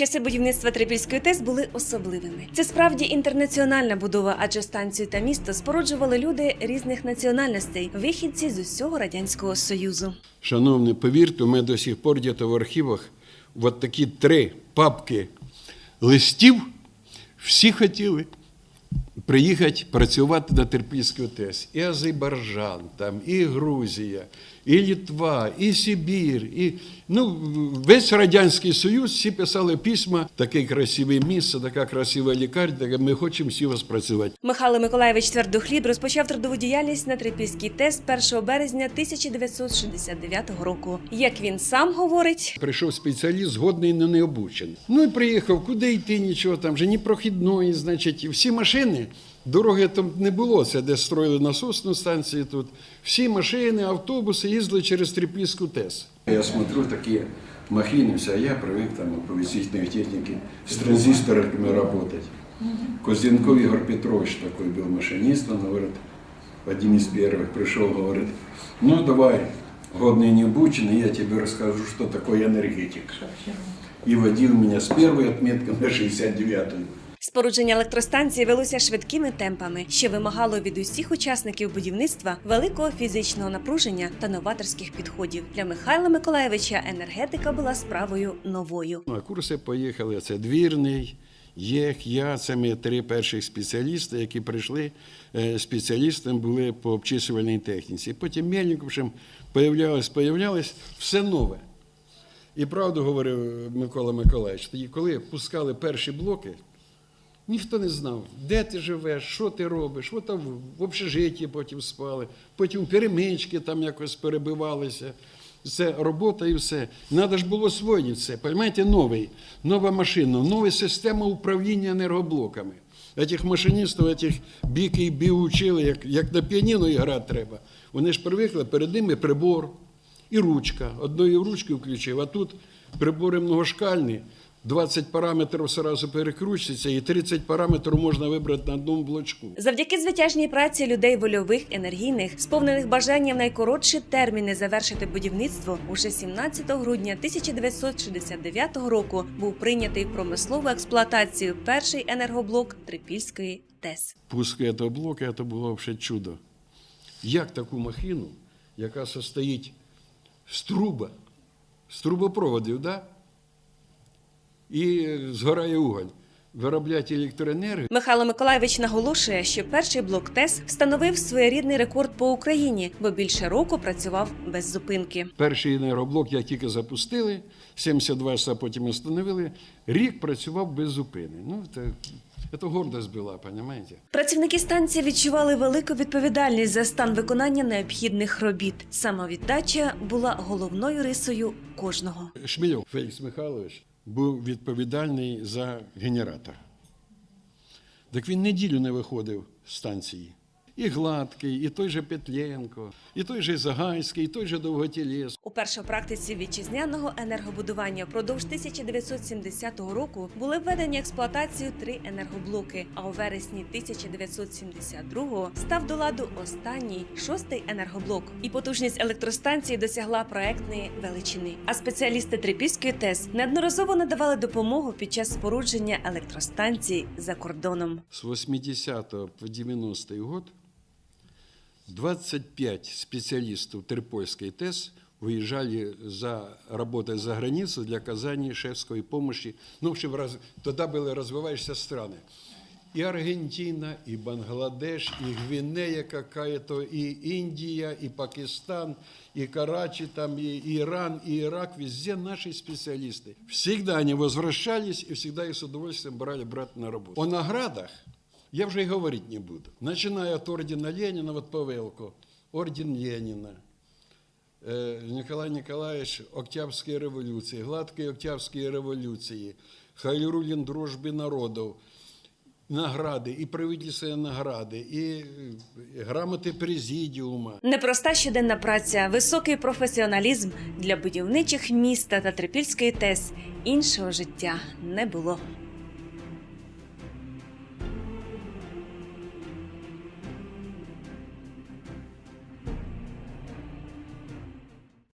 Часи будівництва Трипільської ТЕС були особливими. Це справді інтернаціональна будова, адже станцію та місто споруджували люди різних національностей, вихідці з усього радянського союзу. Шановні, повірте, мене до сих пор десь в архівах от такі три папки листів. Всі хотіли приїхати працювати на Терпільську ТЕС. І Азербайджан, там, і Грузія, і Літва, і Сибір, і ну, весь Радянський Союз всі писали письма, таке красиве місце, така красива лікарня, ми хочемо всі вас працювати. Михайло Миколаєвич Твердохліб розпочав трудову діяльність на Трипільській ТЕС 1 березня 1969 року. Як він сам говорить, Прийшов спеціаліст, згодний, але не обучений. Ну і приїхав, куди йти, нічого там вже ні прохідної, значить, всі машини. Дороги там не було, це де строїли насосну станцію тут. Всі машини, автобуси їздили через Трипільську ТЕС. Я смотрю такі махини, все, я привик там по висічної техніки з транзисторами працювати. Козенков Ігор Петрович такой был машинист, он говорит, один из первых пришел, говорит, ну давай, годный не обученный, я тебе расскажу, что такое энергетик. И водил меня с первой отметки на 69-ю. спорудження електростанції велося швидкими темпами, що вимагало від усіх учасників будівництва великого фізичного напруження та новаторських підходів. Для Михайла Миколаєвича енергетика була справою новою. Ну, а курси поїхали, це двірний, єх, я, це ми три перших спеціалісти, які прийшли е, спеціалістами були по обчислювальній техніці. Потім Мельниковшим появлялось, появлялось все нове. І правду говорив Микола Миколаївич, тоді, коли пускали перші блоки, ніхто не знав, де ти живеш, що ти робиш, що там в общежитті потім спали, потім перемички там якось перебивалися. Це робота і все. Надо ж було освоїти це. Понимаєте, новий, нова машина, нова система управління енергоблоками. Этих машиністів, этих біки і бі учили, як, як на піаніно грати треба. Вони ж привикли, перед ними прибор і ручка. Одною ручкою включив, а тут прибори многошкальні. 20 параметрів одразу перекручується, і 30 параметрів можна вибрати на одному блочку. Завдяки звитяжній праці людей вольових, енергійних, сповнених бажанням найкоротші терміни завершити будівництво, уже 17 грудня 1969 року був прийнятий в промислову експлуатацію перший енергоблок Трипільської ТЕС. Пуск цього блока це було взагалі чудо. Як таку махину, яка состоїть з труба, з трубопроводів, да? І згорає уголь, виробляти електроенергію. Михайло Миколаєвич наголошує, що перший блок ТЕС встановив своєрідний рекорд по Україні, бо більше року працював без зупинки. Перший енергоблок як тільки запустили, 72 часа потім встановили, рік працював без зупини. Ну, це, це гордость була, розумієте? Працівники станції відчували велику відповідальність за стан виконання необхідних робіт. Самовіддача була головною рисою кожного. Шмельов Фелікс Михайлович був відповідальний за генератор. Так він неділю не виходив з станції. І Гладкий, і той же Петленко, і той же Загайський, і той же Довготілєс. Уперше в практиці вітчизняного енергобудування впродовж 1970 року були введені в експлуатацію три енергоблоки. А у вересні 1972 став до ладу останній шостий енергоблок. І потужність електростанції досягла проектної величини. А спеціалісти Трипільської ТЕС неодноразово надавали допомогу під час спорудження електростанцій за кордоном. С 80 по 90 год 25 специалистов Трипольской ТЭС выезжали за работой за границу для оказания шефской помощи. Ну, в общем, раз, тогда были развивающиеся страны. И Аргентина, и Бангладеш, и Гвинея какая-то, и Индия, и Пакистан, и Карачи, там, и Иран, и Ирак, везде наши специалисты. Всегда они возвращались и всегда их с удовольствием брали брать на работу. О наградах я уже и говорить не буду. Начиная от ордена Ленина, вот Павелко, орден Ленина, э, Николай Николаевич Октябрьской революции, Гладкой Октябрьской революции, Хайрулин дружбы народов, награди, і правительственні награди, і е, грамоти президіума. Непроста щоденна праця, високий професіоналізм для будівничих міста та Трипільської ТЕС. Іншого життя не було.